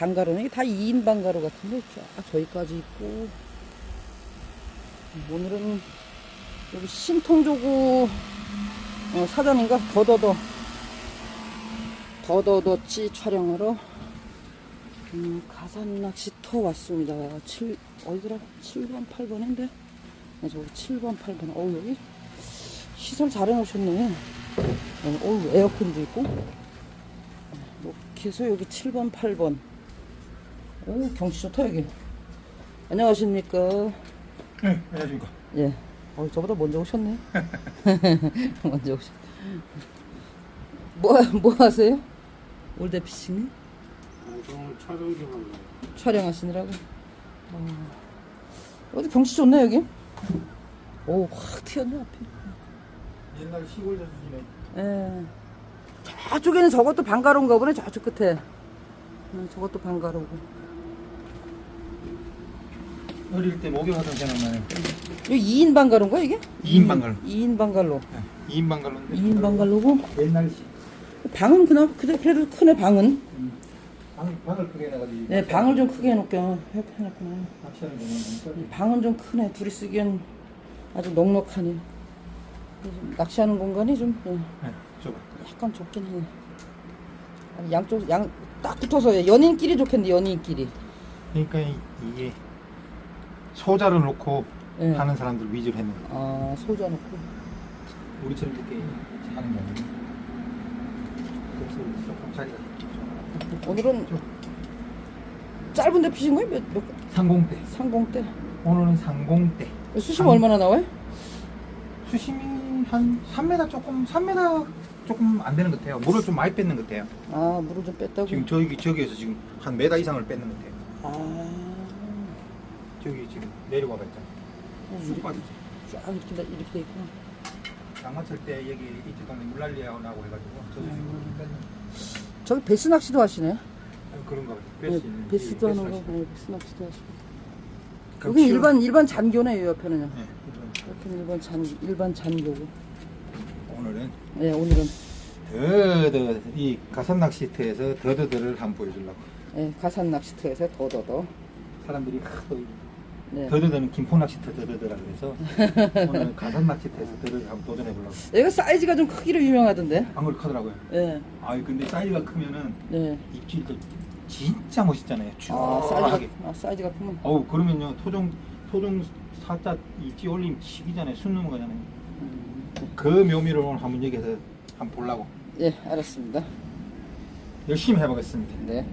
방가로는 이게 다 2인 방가로 같은데 쫙 저기까지 있고. 오늘은 여기 신통조구 어, 사장님과 더더더 더더더찌 촬영하러 음, 가산 낚시터 왔습니다. 7 어디더라? 7번 8번 인데? 네, 저기 7번 8번. 어우 여기 시설 잘 해놓으셨네. 어, 어우 에어컨도 있고. 뭐 계속 여기 7번 8번 오 경치 좋다 여기. 안녕하십니까? 네, 안녕하십니까. 예. 어, 저보다 먼저 오셨네. 먼저 오셨. 뭐, 뭐 하세요? 올드피싱 촬영 좀 하는 촬영하시느라고? 어. 어디 경치 좋네 여기? 오 확 튀었네 앞에. 옛날 시골 저수지네. 예. 저쪽에는 저것도 방가로운가 보네 저쪽 끝에. 응, 저것도 방가로고 어릴 때 목욕하던 생각나요. 여기 2인 방가로인가 이게? 2인 방갈로. 2인 방갈로 2인 방갈로인데. 2인 방갈로고 옛날 시. 방은 그나 그래- 그래도 크네 방은 방, 방을 크게 해놔가지고. 네 방을 좀 크게 해놓게 해놨구나 낚시하는 거는 방은 좀 크네 둘이 쓰기엔 아주 넉넉하네 낚시하는 공간이 좀 예, 네, 좁아. 약간 좁긴 해 아니, 양쪽 양 딱 붙어서 연인끼리 좋겠는데 연인끼리 그러니까 이- 이게 소자를 놓고 예. 하는 사람들 위주로 했는 거. 아 소자 넣고 우리처럼 이렇게 하는 거 아니고. 그래서 조금 자리가. 오늘은 짧은데 피신 거예요? 몇, 몇 상공대. 상공 때 오늘은 상공대. 수심 상- 얼마나 나와요? 수심이 한 3m 조금 3m 조금 안 되는 것 같아요. 물을 좀 많이 뺏는 것 같아요. 아 물을 좀 뺐다고 지금 저기 저기에서 지금 한 메다 이상을 뺏는 것 같아요. 아 저기 지금 내려와 봐 있잖아. 어, 쑥 빠지지. 쫙 이렇게 돼- 이렇게 돼 있구나 장마철 때 여기 이쪽 동네 물난리하고 나고 해가지고 저도 지금 음. 저기 베스 낚시도 하시네 아니, 그런가 봐요. 네, 뺄수 있는 베스도 이 하는 뺄수 거 있는. 네, 베스 낚시도 하시고 그럼 여기 일반 일반 잔교네 이 옆에는요 네, 옆에는 일반 잔 일반 잔교고 오늘은 네 오늘은 더더 이 가산 낚시터에서 더더더를 한번 보여주려고 네, 가산 낚시터에서 더더더 사람들이 하도 이 네. 더더더는 김포 낚시터 더더더라 그래서 오늘 가산 낚시터에서 더더더 한번 도전해 보려고 얘가 사이즈가 좀 크기로 유명하던데 안 그렇게 하더라고요. 네, 아 근데 사이즈가 크면은 네. 입질도 진짜 멋있잖아요. 아 쭈하게. 사이즈가 아, 사이즈가 크면 어우 그러면요 토종 토종 살짝 입질 올림 치기잖아요. 순 넘어가잖아요. 그 묘미를 오늘 한번 여기서 한번 보려고 예 알았습니다 열심히 해보겠습니다. 네